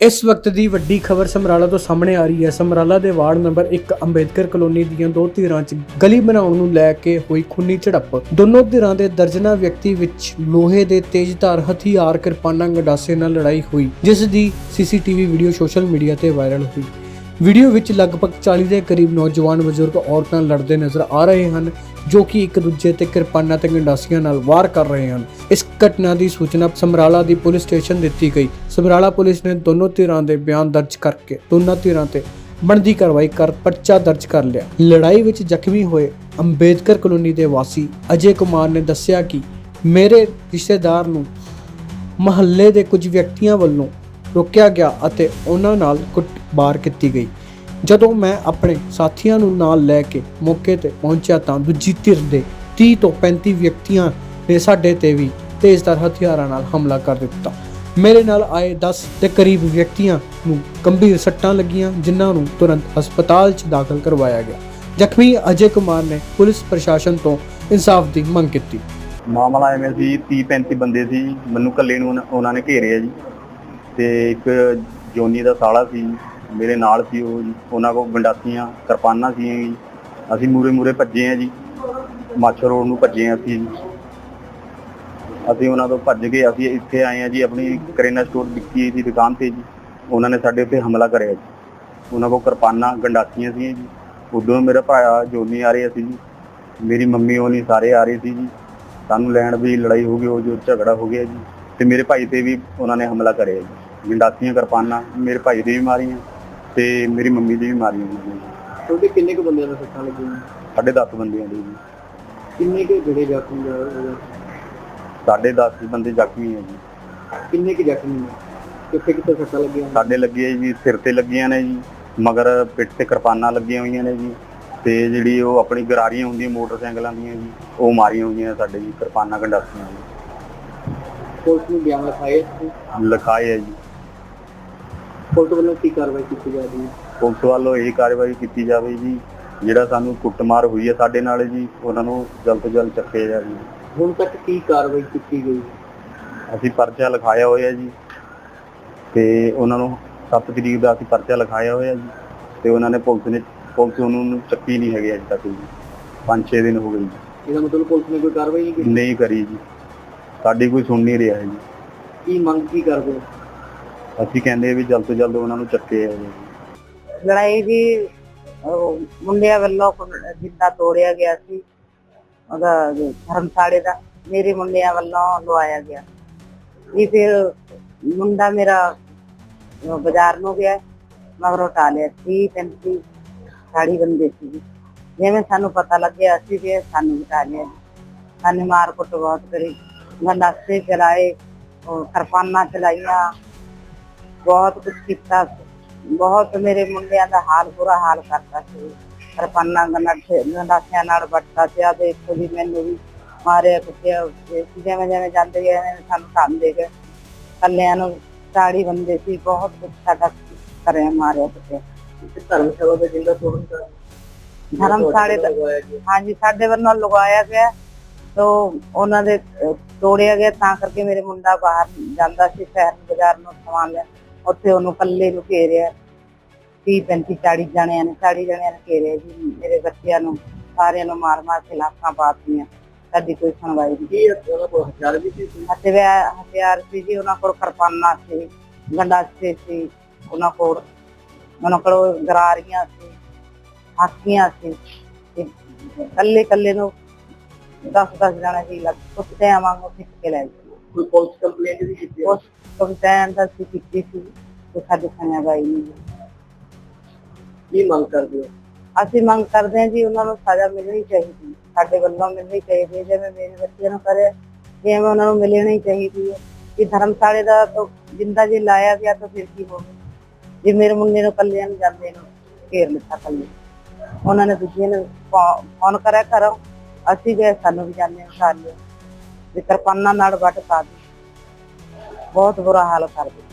ਇਸ ਵਕਤ ਦੀ ਵੱਡੀ ਖਬਰ ਸਮਰਾਲਾ ਤੋਂ ਸਾਹਮਣੇ ਆ ਰਹੀ ਹੈ। ਸਮਰਾਲਾ ਦੇ ਵਾਰਡ ਨੰਬਰ 1 ਅੰਬੇਦਕਰ ਕਲੋਨੀ ਦੀਆਂ ਦੋ ਧਿਰਾਂ 'ਚ ਗਲੀ ਬਣਾਉਣ ਨੂੰ ਲੈ ਕੇ ਹੋਈ ਖੂਨੀ ਝੜਪ। ਦੋਨੋਂ ਧਿਰਾਂ ਦੇ ਦਰਜਨਾ ਵਿਅਕਤੀ ਵਿੱਚ ਲੋਹੇ ਦੇ ਤੇਜ਼ਧਾਰ ਹਥਿਆਰ ਕਿਰਪਾਨਾਂ ਗੰਡਾਸੇ ਨਾਲ ਲੜਾਈ ਹੋਈ, ਜਿਸ ਦੀ ਸੀਸੀਟੀਵੀ ਵੀਡੀਓ ਸੋਸ਼ਲ ਮੀਡੀਆ ਤੇ ਵਾਇਰਲ ਹੋਈ। ਵੀਡੀਓ ਵਿੱਚ ਲਗਭਗ 40 ਦੇ ਕਰੀਬ ਨੌਜਵਾਨ ਬਜ਼ੁਰਗ ਔਰਤਾਂ ਲੜਦੇ ਨਜ਼ਰ ਆ ਰਹੇ ਹਨ, ਜੋ ਕਿ ਇੱਕ ਦੂਜੇ ਤੇ ਕਿਰਪਾਨਾਂ ਤੇ ਗੰਡਾਸੀਆਂ ਨਾਲ ਵਾਰ ਕਰ ਰਹੇ ਹਨ। ਇਸ ਘਟਨਾ ਦੀ ਸੂਚਨਾ ਸਮਰਾਲਾ ਦੀ ਪੁਲਿਸ ਸਟੇਸ਼ਨ ਦਿੱਤੀ ਗਈ। ਸਮਰਾਲਾ ਪੁਲਿਸ ਨੇ ਦੋਨੋਂ ਧਿਰਾਂ ਦੇ ਬਿਆਨ ਦਰਜ ਕਰਕੇ ਦੋਨਾਂ ਧਿਰਾਂ ਤੇ ਬਣਦੀ ਕਾਰਵਾਈ ਕਰ ਪਰਚਾ ਦਰਜ ਕਰ ਲਿਆ। ਲੜਾਈ ਵਿੱਚ ਜ਼ਖਮੀ ਹੋਏ ਅੰਬੇਦਕਰ ਕਲੋਨੀ ਦੇ ਵਾਸੀ ਅਜੇ ਕੁਮਾਰ ਨੇ ਦੱਸਿਆ ਕਿ ਮੇਰੇ ਰਿਸ਼ਤੇਦਾਰ ਨੂੰ ਮਹੱਲੇ ਦੇ ਕੁਝ ਵਿਅਕਤੀਆਂ ਵੱਲੋਂ ਰੋਕਿਆ ਗਿਆ ਅਤੇ ਉਹਨਾਂ ਨਾਲ ਕੁੱਟ ਕੁੱਟਮਾਰ ਕੀਤੀ ਗਈ। ਜਦੋਂ ਮੈਂ ਆਪਣੇ ਸਾਥੀਆਂ ਨੂੰ ਨਾਲ ਲੈ ਕੇ ਮੌਕੇ ਤੇ ਪਹੁੰਚਿਆ ਤਾਂ ਦੂਜੀ ਧਿਰ ਦੇ 30 ਤੋਂ 35 ਵਿਅਕਤੀਆਂ ਨੇ ਸਾਡੇ ਤੇ ਵੀ ਤੇਜ਼ਧਾਰ ਹਥਿਆਰਾਂ ਨਾਲ ਹਮਲਾ ਕਰ ਦਿੱਤਾ। ਮੇਰੇ ਨਾਲ ਆਏ 10 ਦੇ ਕਰੀਬ ਵਿਅਕਤੀਆਂ ਨੂੰ ਗੰਭੀਰ ਸੱਟਾਂ ਲੱਗੀਆਂ, ਜਿਨ੍ਹਾਂ ਨੂੰ ਤੁਰੰਤ ਹਸਪਤਾਲ 'ਚ ਦਾਖਲ ਕਰਵਾਇਆ ਗਿਆ। ਜ਼ਖਮੀ ਅਜੇ ਕੁਮਾਰ ਨੇ ਪੁਲਿਸ ਪ੍ਰਸ਼ਾਸਨ ਤੋਂ ਇਨਸਾਫ ਦੀ ਮੰਗ ਕੀਤੀ। ਮਾਮਲਾ ਐਵੇਂ ਸੀ 30 35 ਬੰਦੇ ਸੀ। ਮੈਨੂੰ ਕੱਲੇ ਨੂੰ ਉਹਨਾਂ ਨੇ ਘੇਰਿਆ ਜੀ। ਤੇ ਇੱਕ ਜੋਨੀ ਦਾ ਸਾਲਾ ਸੀ। ਮੇਰੇ ਨਾਲ ਸੀ ਉਹ ਜੀ। ਉਹਨਾਂ ਕੋਲ ਗੰਡਾਸੀਆਂ, ਕਿਰਪਾਨਾਂ ਸੀ ਜੀ। ਅਸੀਂ ਮੂਰੇ ਮੂਰੇ ਭੱਜੇ ਆ ਜੀ। ਮਾਛਰ ਰੋਡ ਨੂੰ ਭੱਜੇ ਆ ਅਸੀਂ ਜੀ। ਅਸੀਂ ਉਹਨਾਂ ਤੋਂ ਭੱਜ ਕੇ ਅਸੀਂ ਇੱਥੇ ਆਏ ਆ ਜੀ, ਆਪਣੀ ਕਰਿਆਨਾ ਸਟੋਰ ਵਿੱਕੀ ਦੀ ਦੁਕਾਨ ਤੇ ਜੀ। ਉਹਨਾਂ ਨੇ ਸਾਡੇ ਉੱਤੇ ਹਮਲਾ ਕਰਿਆ ਜੀ। ਉਹਨਾਂ ਕੋਲ ਕਿਰਪਾਨਾਂ, ਗੰਡਾਸੀਆਂ ਸੀ ਜੀ। ਉਦੋਂ ਮੇਰਾ ਭਰਾ ਜੋਨੀ ਆ ਰਿਹਾ ਸੀ ਜੀ। ਮੇਰੀ ਮੰਮੀ ਹੋਣੀ ਸਾਰੇ ਆ ਰਹੇ ਸੀ ਜੀ। ਸਾਨੂੰ ਲੈਣ ਵੀ ਲੜਾਈ ਹੋ ਗਈ, ਉਹ ਜੋ ਝਗੜਾ ਹੋ ਗਿਆ ਜੀ। ਤੇ ਮੇਰੇ ਭਾਈ ਤੇ ਵੀ ਉਹਨਾਂ ਨੇ ਹਮਲਾ ਕਰਿਆ ਜੀ। ਗੰਡਾਸੀਆਂ, ਕਿਰਪਾਨਾਂ ਮੇਰੇ ਭਾਈ ਦੀ ਵੀ ਮਾਰੀਆਂ। ਤੇ ਮੇਰੀ ਮੰਮੀ ਦੀ ਵੀ ਮਾਰੀਆਂ ਜੀ ਤੁਹਾਡੇ ਕਿੰਨੇ ਕੁ ਬੰਦਿਆਂ ਨੂੰ ਸੱਟਾਂ ਲੱਗੀਆਂ? ਸਾਢੇ 10 ਬੰਦਿਆਂ ਦੀ ਜੀ। ਕਿੰਨੇ ਕੁ ਜਿਹੜੇ ਜ਼ਖਮੀ ਹੋਏ ਸਾਢੇ 10 ਬੰਦੇ ਜ਼ਖਮੀ ਹੈ ਜੀ। ਕਿੰਨੇ ਕੁ ਜ਼ਖਮੀ ਨੇ ਕਿੱਥੇ ਕਿੱਥੇ ਸੱਟਾਂ ਲੱਗੀਆਂ ਸਾਡੇ ਲੱਗੀ ਜੀ ਸਿਰ ਤੇ ਲੱਗੀਆਂ ਨੇ ਜੀ ਮਗਰ ਪਿੱਠ ਤੇ ਕਿਰਪਾਨਾਂ ਲੱਗੀਆਂ ਹੋਈਆਂ ਨੇ ਜੀ ਤੇ ਜਿਹੜੀ ਉਹ ਆਪਣੀ ਗਰਾਰੀਆਂ ਹੁੰਦੀਆਂ ਮੋਟਰਸਾਈਕਲਾਂ ਦੀਆਂ ਜੀ ਉਹ ਮਾਰੀਆਂ ਹੋਈਆਂ ਸਾਡੇ ਜੀ ਕਿਰਪਾਨਾਂ ਗੰਡਾਸੀਆਂ ਜੀ ਪੁਲਿਸ ਨੂੰ ਬਿਆਨ ਲਿਖਾਏ ਸੀ ਲਿਖਾਏ ਹੈ ਜੀ। ਪੁਲਿਸ ਵੱਲੋਂ ਕੀ ਕਾਰਵਾਈ ਕੀਤੀ ਜਾ ਰਹੀ ਹੈ? ਪੁਲਿਸ ਵੱਲੋਂ ਇਹ ਕਾਰਵਾਈ ਕੀਤੀ ਜਾਵੇ ਜੀ। ਜਿਹੜਾ ਸਾਨੂੰ ਕੁੱਟਮਾਰ ਹੋਈ ਹੈ ਸਾਡੇ ਨਾਲ ਜੀ ਉਹਨਾਂ ਨੂੰ ਜਲਦ ਤੋਂ ਜਲਦ ਚੱਕਿਆ ਜਾਵੇ ਹੁਣ ਤੱਕ ਕੀ ਕਾਰਵਾਈ ਕੀਤੀ ਗਈ? ਅਸੀਂ ਪਰਚਾ ਲਿਖਾਇਆ ਹੋਇਆ ਜੀ। ਤੇ ਉਹਨਾਂ ਨੂੰ 7 ਤਰੀਕ ਦਾ ਅਸੀਂ ਪਰਚਾ ਲਿਖਾਇਆ ਹੋਇਆ ਜੀ। ਤੇ ਉਹਨਾਂ ਨੇ ਪੁਲਿਸ ਨੇ ਪੁਲਿਸ ਉਹਨਾਂ ਨੂੰ ਚੱਕੀ ਨਹੀਂ ਹੈਗੀ ਅਜੇ ਤੱਕ ਜੀ। 5-6 ਦਿਨ ਹੋ ਗਏ ਜੀ। ਇਹਦਾ ਮਤਲਬ ਪੁਲਿਸ ਨੇ ਕੋਈ ਕਾਰਵਾਈ ਨਹੀਂ ਕੀਤੀ? ਨਹੀਂ ਕਰੀ ਜੀ। ਸਾਡੀ ਕੋਈ ਸੁਣ ਨਹੀਂ ਰਿਹਾ ਜੀ। ਕੀ ਮੰਗ ਕੀ ਕਰਦੇ ਹੋ? ਅਸੀਂ ਕਹਿੰਦੇ ਵੀ ਜਲਦ ਤੋਂ ਜਲਦ ਉਹਨਾਂ ਨੂੰ ਚੱਕੇ ਜਾਵੇ ਲੜਾਈ ਜੀ ਮੁੰਡਿਆਂ ਵੱਲੋਂ ਕੁ- ਤੋੜਿਆ ਗਿਆ ਸੀ। ਉਹਦਾ ਧਰਮਸਾੜੇ ਦਾ ਮੇਰੇ ਮੁੰਡਿਆਂ ਵੱਲੋਂ ਲਵਾਇਆ ਗਿਆ। ਜੀ ਫਿਰ ਮੁੰਡਾ ਮੇਰਾ ਬਾਜ਼ਾਰ ਨੂੰ ਗਿਆ, ਮਗਰੋਂ ਟਾਲਿਆ ਸੀ 35 ਸਾੜੀ ਬੰਦੇ ਸੀ ਜਿਵੇਂ ਸਾਨੂੰ ਪਤਾ ਲੱਗਿਆ, ਅਸੀਂ ਵੀ ਸਾਨੂੰ ਵੀ ਟਾਲਿਆ ਸਾਨੂੰ ਮਾਰ ਕੁੱਟ ਬਹੁਤ ਕਰੀ। ਗੰਡਾਸੇ ਚਲਾਏ, ਉਹ ਚਲਾਈਆਂ ਬਹੁਤ ਕੁਝ ਕੀਤਾ। ਬਹੁਤ ਮੇਰੇ ਮੁੰਡਿਆਂ ਦਾ ਹਾਲ ਬੁਰਾ ਹਾਲ ਕਰਤਾ ਸੀ। ਕਿਰਪਾਨਾਂ ਗੰਡਾਸੇ ਗੰਡਾਸਿਆਂ ਨਾਲ ਵੱਟਦਾ ਸੀ ਆ ਦੇਖੋ ਜੀ ਮੈਨੂੰ ਵੀ ਮਾਰਿਆ ਕੁੱਟਿਆ। ਜਿਵੇਂ ਜਿਵੇਂ ਜਾਂਦੇ ਗਏ ਐਵੇਂ ਸਾਨੂੰ ਕੰਮ ਦੇ ਗਏ। ਕੱਲਿਆਂ ਨੂੰ ਸਾੜੀ ਬੰਦੇ ਸੀ ਬਹੁਤ ਕੁਝ ਸਾਡਾ ਕਰਿਆ ਮਾਰਿਆ ਕੁੱਟਿਆ। ਕਿ ਧਰਮਸ਼ਾਲਾ ਦੇ ਜਿੰਦਾ ਤੋੜਨ ਦਾ ਧਰਮਸ਼ਾਲੇ ਦਾ ਲਗਵਾਇਆ ਗਿਆ। ਹਾਂਜੀ ਸਾਡੇ ਵੱਲੋਂ ਲਗਾਇਆ ਗਿਆ। ਤੋ ਉਹਨਾਂ ਦੇ ਤੋੜਿਆ ਗਿਆ ਤਾਂ ਕਰਕੇ ਮੇਰੇ ਮੁੰਡਾ ਬਾਹਰ ਜਾਂਦਾ ਸੀ ਸ਼ਹਿਰ ਬਾਜ਼ਾਰ ਨੂੰ ਸਮਾਨ ਲੈਣ। ਉੱਥੇ ਉਹਨੂੰ ਕੱਲੇ ਨੂੰ ਘੇਰਿਆ। 30 35 40 ਜਣਿਆਂ ਨੇ 40 ਜਣਿਆਂ ਨੇ ਘੇਰਿਆ ਜੀ ਮੇਰੇ ਬੱਚਿਆਂ ਨੂੰ ਸਾਰਿਆਂ ਨੂੰ ਮਾਰ ਮਾਰ ਕੇ ਲਾਸ਼ਾਂ ਪਾਤੀਆਂ ਸਾਡੀ ਕੋਈ ਸੁਣਵਾਈ ਨਹੀਂ। ਕੀ ਹਥਿਆਰ ਵੀ ਸੀ? ਹਥਿਆਰ ਹਥਿਆਰ ਸੀ ਜੀ ਉਹਨਾਂ ਕੋਲ ਕਿਰਪਾਨਾਂ ਸੀ ਗੰਡਾਸੇ ਸੀ ਉਹਨਾਂ ਕੋਲ ਉਹਨਾਂ ਕੋਲ ਗਰਾਰੀਆਂ ਸੀ ਹਾਕੀਆਂ ਸੀ। ਕੱਲੇ ਕੱਲੇ ਨੂੰ 10 10 ਜਣਾ ਜੀ ਲੱਗ ਕੁੱਤੇ ਵਾਂਗੂ ਖਿੱਚ ਕੇ ਲੈ ਗਏ। ਕੋਈ ਪੁਲਿਸ ਕੰਪਲੇਂਟ ਵੀ ਕੀਤੀ? ਉਸ ਕੰਪਲੇਂਟ ਦਾ ਸੀ ਕੀਤੀ ਸੀ ਤੇ ਸਾਡੇ ਸੁਣਿਆ ਗਈ ਨਹੀਂ। ਕੀ ਮੰਗ ਕਰਦੇ ਹੋ? ਅਸੀਂ ਮੰਗ ਕਰਦੇ ਹਾਂ ਜੀ ਉਹਨਾਂ ਨੂੰ ਸਜ਼ਾ ਮਿਲਣੀ ਚਾਹੀਦੀ ਸਾਡੇ ਵੱਲੋਂ ਮਿਲਣੀ ਚਾਹੀਦੀ ਹੈ। ਜਿਵੇਂ ਮੇਰੇ ਬੱਚਿਆਂ ਨੂੰ ਕਰੇ ਜਿਵੇਂ ਉਹਨਾਂ ਨੂੰ ਮਿਲਣੀ ਚਾਹੀਦੀ ਹੈ। ਕਿ ਧਰਮਸ਼ਾਲੇ ਦਾ ਤਾਂ ਜਿੰਦਾ ਜੇ ਲਾਇਆ ਗਿਆ ਤਾਂ ਫਿਰ ਕੀ ਹੋਵੇ? ਜੇ ਮੇਰੇ ਮੁੰਡੇ ਨੂੰ ਕੱਲਿਆਂ ਨੂੰ ਜਾਂਦੇ ਨੂੰ ਘੇਰ ਲਿੱਤਾ ਕੱਲੇ ਉਹਨਾਂ ਨੇ ਦੂਜਿਆਂ ਨੂੰ ਫੋ- ਫੋਨ ਕਰਿਆ ਕਰੋ ਅਸੀਂ ਗਏ ਸਾਨੂੰ ਵੀ ਜਾਂਦੇ ਹਾਂ ਸਾਰਿਆਂ ਦੇ ਕਿਰਪਾਨਾਂ ਨਾਲ ਵੱਟ ਪਾ ਦਿੱਤੀ ਬਹੁਤ ਬੁਰਾ ਹਾਲ ਕਰ ਦਿੱਤਾ